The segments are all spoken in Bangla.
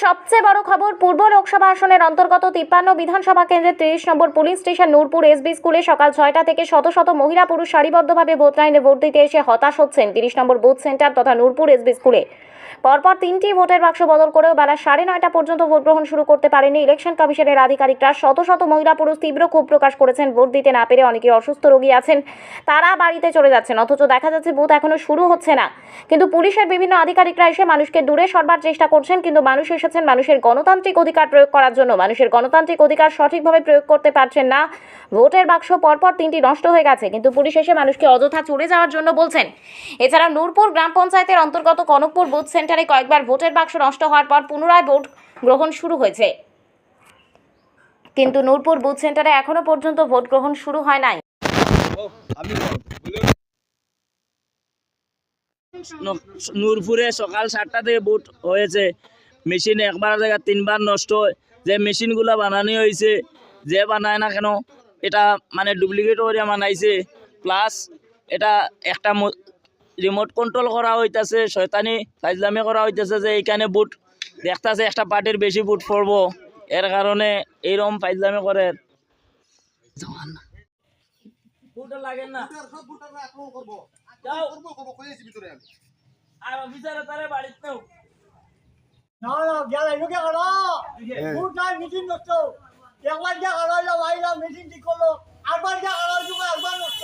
সবচেয়ে বড় খবর, পূর্ব লোকসভা আসনের অন্তর্গত তিপ্পান্ন বিধানসভা কেন্দ্রের তিরিশ number police station Nurpur SB স্কুলে সকাল ছয়টা থেকে শত শত মহিলা পুরুষ সারিবদ্ধভাবে ভোট লাইনে ভোট দিতে এসে হতাশ হচ্ছেন তিরিশ নম্বর বুথ সেন্টার তথা নূরপুর এসবি স্কুলে। পরপর তিনটি ভোটের বাক্স বদল করেও বেলা সাড়ে নয়টা পর্যন্ত ভোট গ্রহণ শুরু করতে পারেনি ইলেকশন কমিশনের আধিকারিকরা। শত শত মহিলা পুরুষ তীব্র ক্ষোভ প্রকাশ করেছেন, ভোট দিতে না পেরে অনেকে অসুস্থ রোগী আছেন। তারা বাড়িতে চলে যাচ্ছেন, অথচ দেখা যাচ্ছে বুথ এখনও শুরু হচ্ছে না। কিন্তু পুলিশের বিভিন্ন আধিকারিকরা এসে মানুষকে দূরে সরবার চেষ্টা করছেন, কিন্তু মানুষ এসেছেন মানুষের গণতান্ত্রিক অধিকার প্রয়োগ করার জন্য। মানুষের গণতান্ত্রিক অধিকার সঠিকভাবে প্রয়োগ করতে পারছেন না। ভোটের বাক্স পরপর তিনটি নষ্ট হয়ে গেছে, কিন্তু পুলিশ এসে মানুষকে অযথা চলে যাওয়ার জন্য বলছেন। এছাড়া নূরপুর গ্রাম পঞ্চায়েতের অন্তর্গত কনকপুর বুথ সেন্টারে কয়েকবার ভোটের বাক্স নষ্ট হওয়ার পর পুনরায় ভোট গ্রহণ শুরু হয়েছে। কিন্তু নূরপুর বুথ সেন্টারে এখনও পর্যন্ত ভোট গ্রহণ শুরু হয় নাই। নূরপুরে সকাল সাতটা থেকে ভোট হয়েছে। মেশিন একবার জায়গা তিনবার নষ্ট যে মেশিনগুলো বানানো হয়েছে, যে বানায় না কেন? এটা মানে ডুপ্লিকেট করে বানাইছে প্লাস এটা একটা রিমোট কন্ট্রোল করা হইতাছে শয়তানি ফাইজলামি করা হইতেছে যে এইখানে বুট দেখতাছে একটা পার্টির বেশি বুট পড়ব এর কারণে এইরকম ফাইজলামি করে। বুট লাগে না। আর অফিসারে তারে বাড়িতেও না না করো মিটিং একবার যা করো মিটিং ঠিক করল আরবার যা করো যুগে একবার নষ্ট।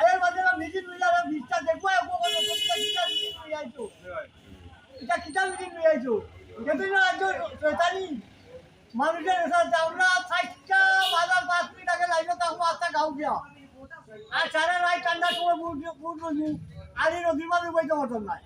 আয়ের মাঝে মিটিং মিলা বিশটা দেখব একবার কিটা কিটা মিটিং নিয়ে আইছো। এটা কিটা মিটিং নিয়ে আইছো? যদি না আইছো, শয়তানি। মানুষের আমরা সাইটটা, বাজার পাঁচ মিনিট আগে লাইনে থাকব, আস্তা গাও গিয়া। আর সারা রাত ঠান্ডার সময় বুট বুট আর এই মাঝে বইতে মতন নাই